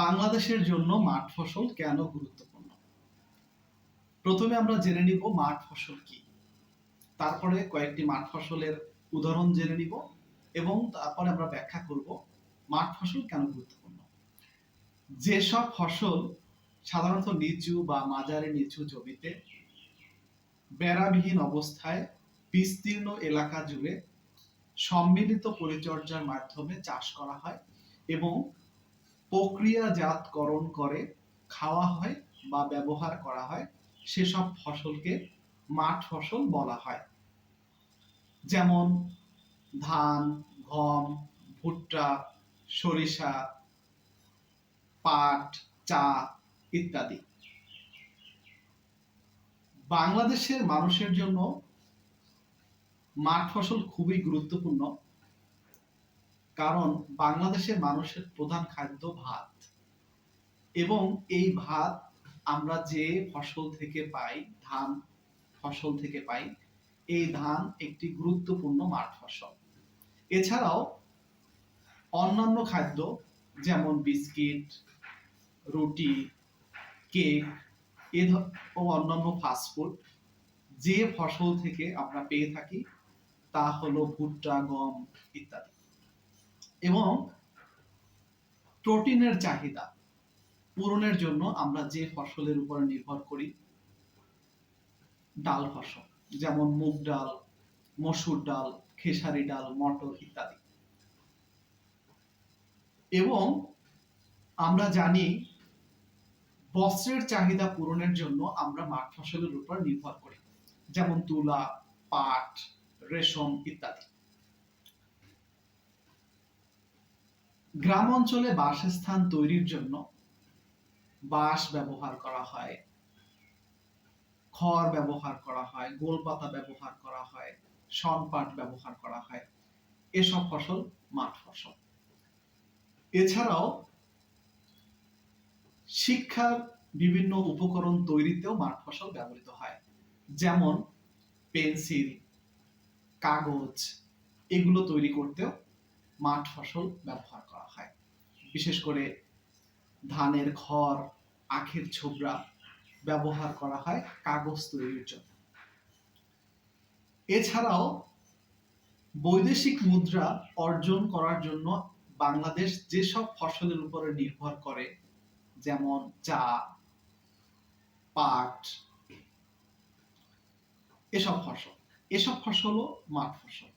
বাংলাদেশের জন্য মাঠ ফসল কেন গুরুত্বপূর্ণ? প্রথমে আমরা জেনে নিব মাঠ ফসল কি। তারপরে কয়েকটি মাঠ ফসলের উদাহরণ জেনে নিব এবং তারপরে আমরা ব্যাখ্যা করব মাঠ ফসল কেন গুরুত্বপূর্ণ। যেসব ফসল সাধারণত নিচু বা মাঝারি নিচু জমিতে বেড়াবিহীন অবস্থায় বিস্তীর্ণ এলাকা জুড়ে সম্মিলিত পরিচর্যার মাধ্যমে চাষ করা হয় এবং প্রক্রিয়াজাতকরণ করে, খাওয়া হয় বা ব্যবহার করা হয়, সেসব ফসলকে মাঠ ফসল বলা হয়। যেমন ধান, গম, ভুট্টা, সরিষা, পাট, চা ইত্যাদি। বাংলাদেশের মানুষের জন্য মাঠ ফসল খুবই গুরুত্বপূর্ণ। কারণ বাংলাদেশের মানুষের প্রধান খাদ্য ভাত। এবং এই ভাত আমরা যে ফসল থেকে পাই, ধান ফসল থেকে পাই, এই ধান একটি গুরুত্বপূর্ণ মাঠ ফসল। এছাড়াও অন্যান্য খাদ্য যেমন বিস্কিট, রুটি, কেক, এ ও অন্যান্য ফাস্টফুড যে ফসল থেকে আমরা পেয়ে থাকি তা হলো ভুট্টা, গম ইত্যাদি। এবং প্রোটিনের চাহিদা পূরণের জন্য আমরা যে ফসলের উপর নির্ভর করি, ডাল ফসল, যেমন মুগ ডাল, মসুর ডাল, খেসারি ডাল, মটর ইত্যাদি। এবং আমরা জানি বস্ত্রের চাহিদা পূরণের জন্য আমরা মাঠ ফসলের উপর নির্ভর করি, যেমন তুলা, পাট, রেশম ইত্যাদি। গ্রাম অঞ্চলে বাসস্থান তৈরির জন্য বাঁশ ব্যবহার করা হয়, খড় ব্যবহার করা হয়, গোলপাতা ব্যবহার করা হয় শনপাট ব্যবহার করা হয়, এসব ফসল মাঠ ফসল। এছাড়াও শিক্ষার বিভিন্ন উপকরণ তৈরিতেও মাঠ ফসল ব্যবহৃত হয়, যেমন পেন্সিল, কাগজ, এগুলো তৈরি করতেও মাঠ ফসল ব্যবহার করা হয়। বিশেষ করে ধানের খড়, আখের ছোবড়া ব্যবহার করা হয় কাগজ তৈরির জন্য। এছাড়াও বৈদেশিক মুদ্রা অর্জন করার জন্য বাংলাদেশ যেসব ফসলের উপরে নির্ভর করে, যেমন চা, পাট, এসব ফসল, এসব ফসলও মাঠ ফসল।